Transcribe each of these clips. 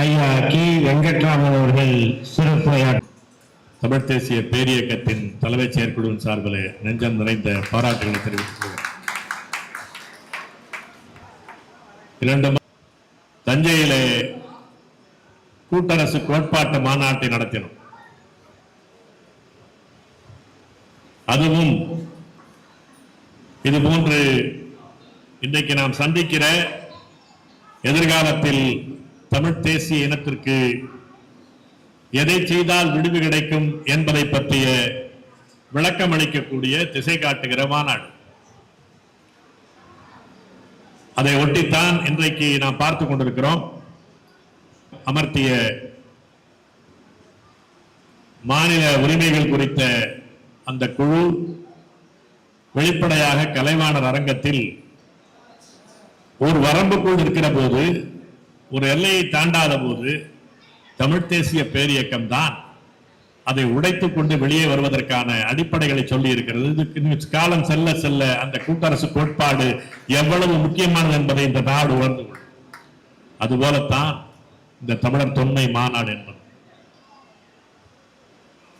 ஐயா கி. வெங்கட்ராமன் அவர்கள் சிறப்புரையாற்ற தமிழ் தேசிய பேரியக்கத்தின் தலைமைச் செயற்குழுவின் சார்பில் நெஞ்சம் நிறைந்த பாராட்டுகளை தெரிவித்துள்ளேன் இரண்டு தஞ்சையிலே கூட்டரசு கோட்பாட்டு மாநாட்டை நடத்தினோம். அதுவும் இது போன்று இன்றைக்கு நாம் சந்திக்கிற எதிர்காலத்தில் தமிழ் தேசிய இனத்திற்கு எதை செய்தால் விடுவு கிடைக்கும் என்பதை பற்றிய விளக்கம் அளிக்கக்கூடிய திசை காட்டுகிற மாநாடு. அதை ஒட்டித்தான் இன்றைக்கு நாம் பார்த்து கொண்டிருக்கிறோம். அமர்த்திய மாநில உரிமைகள் குறித்த அந்த குழு வெளிப்படையாக கலைவாணர் அரங்கத்தில் ஒரு வரம்புக்குள் இருக்கிற போது ஒரு எல்லையை தாண்டாத போது தமிழ் தேசிய பேரியக்கம் தான் அதை உடைத்துக் கொண்டு வெளியே வருவதற்கான அடிப்படைகளை சொல்லி இருக்கிறது காலம் செல்ல செல்ல அந்த கூட்டரசு கோட்பாடு எவ்வளவு முக்கியமானது என்பதை இந்த நாடு உணர்ந்து கொள்ளும். அதுபோலத்தான் இந்த தமிழர் தொன்மை மாநாடு என்பது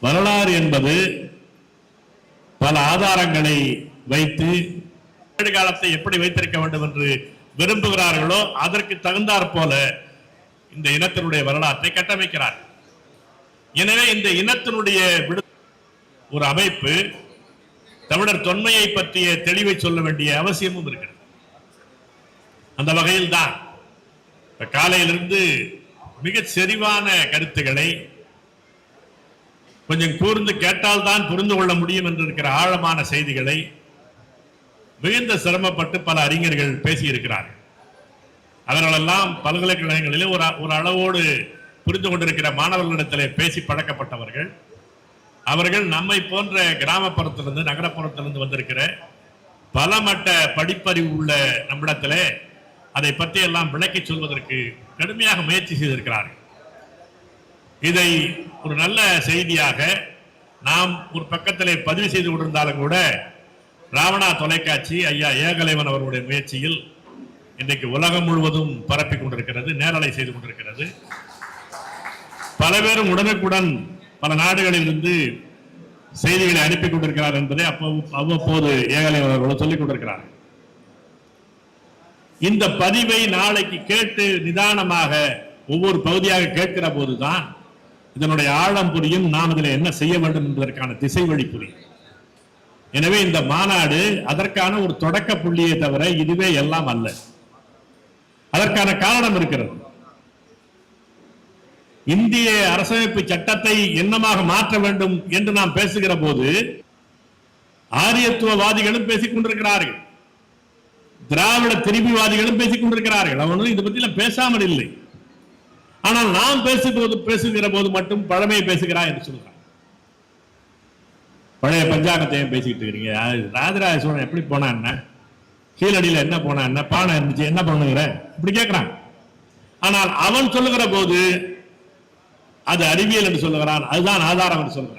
வரலாறு என்பது பல ஆதாரங்களை வைத்து காலத்தை எப்படி வைத்திருக்க வேண்டும் என்று விரும்புகிறார்களோ அதற்கு தகுந்தாற் போல இந்த இனத்தினுடைய வரலாற்றை கட்டமைக்கிறார். எனவே இந்த இனத்தினுடைய விடு ஒரு அமைப்பு தமிழர் தொன்மையை பற்றிய தெளிவை சொல்ல வேண்டிய அவசியமும் இருக்கிறது. அந்த வகையில் தான் இப்ப காலையிலிருந்து மிக செறிவான கருத்துக்களை கொஞ்சம் கூர்ந்து கேட்டால் தான் புரிந்து கொள்ள முடியும் என்று இருக்கிற ஆழமான செய்திகளை மிகுந்த சிரமப்பட்டு பல அறிஞர்கள் பேசியிருக்கிறார்கள். அவர்களெல்லாம் பல்கலைக்கழகங்களிலே ஒரு ஒரு அளவோடு புரிந்து கொண்டிருக்கிற மாணவர்களிடத்திலே பேசி பழக்கப்பட்டவர்கள். அவர்கள் நம்மை போன்ற கிராமப்புறத்திலிருந்து நகரப்புறத்திலிருந்து வந்திருக்கிற பல மட்ட படிப்பறிவு உள்ள நம்மிடத்திலே அதை பற்றி எல்லாம் விளக்கி சொல்வதற்கு கடுமையாக முயற்சி செய்திருக்கிறார்கள். இதை ஒரு நல்ல செய்தியாக நாம் ஒரு பக்கத்திலே பதிவு செய்து கொண்டிருந்தாலும் கூட ராவணா தொலைக்காட்சி ஐயா ஏகலைவன் அவர்களுடைய முயற்சியில் இன்றைக்கு உலகம் முழுவதும் பரப்பிக் கொண்டிருக்கிறது நேரலை செய்து கொண்டிருக்கிறது. பல பேரும் உடனுக்குடன் பல நாடுகளில் இருந்து செய்திகளை அனுப்பி கொண்டிருக்கிறார் என்பதை அப்போ அவ்வப்போது ஏகலைவன் அவர்கள் சொல்லிக் கொண்டிருக்கிறார். இந்த பதிவை நாளைக்கு கேட்டு நிதானமாக ஒவ்வொரு பகுதியாக கேட்கிற போதுதான் இதனுடைய ஆழம் புரியும் நாம் இதில் என்ன செய்ய வேண்டும் என்பதற்கான திசை வழி புரியும். எனவே இந்த மாநாடு அதற்கான ஒரு தொடக்க புள்ளியை தவிர இதுவே எல்லாம் அல்ல. அதற்கான காரணம் இருக்கிறது. இந்திய அரசமைப்பு சட்டத்தை என்னமாக மாற்ற வேண்டும் என்று நாம் பேசுகிற போது ஆரியத்துவவாதிகளும் பேசிக் கொண்டிருக்கிறார்கள். திராவிட திரும்பிவாதிகளும் பேசிக் கொண்டிருக்கிறார்கள். அவனும் இதை பத்தி பேசாமல் இல்லை. ஆனால் நாம் பேசும்போது பேசுகிற போது மட்டும் பழமையை பேசுகிறான் என்று சொல்கிறான். பழைய பஞ்சாங்கத்தையும் பேசிக்கிட்டு இருக்கிறீங்க. ராஜராஜ சோழன் எப்படி போனா என்ன கீழடியில் என்ன போனா என்ன பானை இருந்துச்சு என்ன பண்ணுங்கிற? இப்படி கேட்குறான் ஆனால் அவன் சொல்லுகிற போது அது அறிவியல் என்று சொல்லுகிறான் அதுதான் ஆதாரம் என்று சொல்கிறான்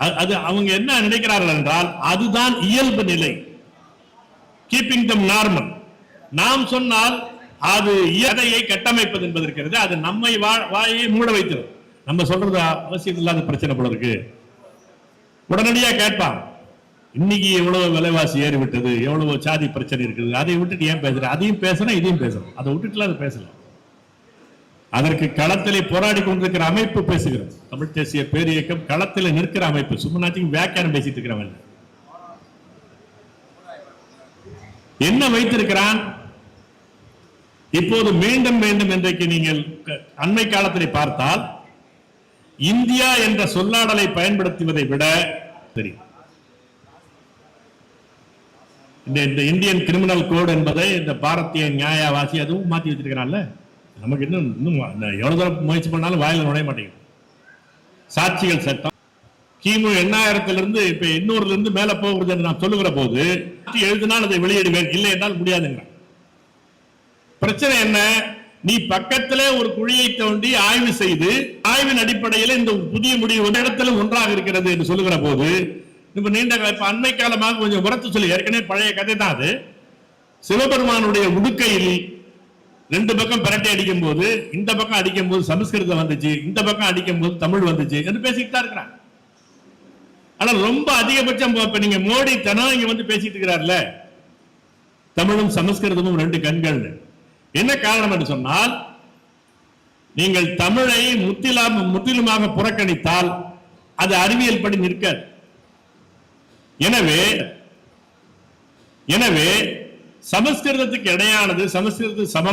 அது- அது அவங்க என்ன நினைக்கிறார்கள் என்றால் அதுதான் இயல்பு நிலை. கீப்பிங் தம் நார்மல் நாம் சொன்னால் அது எதையை கட்டமைப்பது என்பது இருக்கிறது அது நம்மை வா- வாயை மூட வைத்தது நம்ம சொல்றது அவசியம் இல்லாத பிரச்சனை போல இருக்கு. உடனடியா கேட்பான். இன்னைக்கு எவ்வளவு விலைவாசி ஏறி விட்டது எவ்வளவு சாதி பிரச்சனை இருக்குது அதை விட்டுட்டு ஏன் பேசுற? அதையும் பேசணும் இதையும் பேசணும் அதை விட்டுட்டுல அதை பேசல. அதற்கு களத்திலே போராடி கொண்டிருக்கிற அமைப்பு பேசுகிறது. தமிழ் தேசிய பேரியக்கம் களத்தில் நிற்கிற அமைப்பு. சும்மனாச்சும் வியாக்கியானம் பேசிட்டு இருக்கிறவன். என்ன வைத்திருக்கிறான்? இப்போது மீண்டும் மீண்டும் இன்றைக்கு நீங்கள் அண்மை காலத்திலே பார்த்தால் இந்தியா என்ற சொல்லாடலை பயன்படுத்துவதை விட சரி. இந்த இந்த இந்தியன் கிரிமினல் கோடு என்பதை இந்த பாரதிய நியாயவாசி அதுவும் மாத்தி வச்சிருக்கிறான்ல. நமக்கு இன்னும் இன்னும் எவ்வளவு தூரம் முயற்சி பண்ணாலும் வாயில் நுழைய மாட்டேங்குது. சாட்சிகள் சட்டம். கிமு எண்ணாயிரத்திலிருந்து இப்ப எண்ணூறுல இருந்து மேல போகிறது என்று நான் சொல்லுகிற போது எழுதினால் அதை வெளியிடுவேன் இல்லை என்றால் முடியாதுங்கிறான். பிரச்சனை என்ன? நீ பக்கத்திலே ஒரு குழியை தோண்டி ஆய்வு செய்து ஆய்வின் அடிப்படையில் இந்த புதிய முடிவு ஒரு இடத்துல ஒன்றாக இருக்கிறது என்று சொல்லுகிற போது இப்ப நீண்ட கால- இப்ப அண்மை காலமாக கொஞ்சம் உரத்து சொல்லி ஏற்கனவே பழைய கதை தான் அது. சிவபெருமானுடைய உடுக்கையில் ரெண்டு பக்கம் பிரட்டை அடிக்கும் போது இந்த பக்கம் அடிக்கும் போது சமஸ்கிருதம் வந்துச்சு இந்த பக்கம் அடிக்கும் போது தமிழ் வந்துச்சு என்று பேசிட்டு தான் இருக்கிறான். ஆனா ரொம்ப அதிகபட்சம் இப்ப நீங்க மோடி தனம் இங்க வந்து பேசிட்டு இருக்கிறார்ல. தமிழும் சமஸ்கிருதமும் ரெண்டு கண்கள் என்ன காரணம் என்று சொன்னால் நீங்கள் தமிழை முற்றிலாம் முற்றிலுமாக புறக்கணித்தால் அது அறிவியல் படி நிற்காது. எனவே எனவே சமஸ்கிருதத்துக்கு இடையானது சமஸ்கிருதத்துக்கு சமம்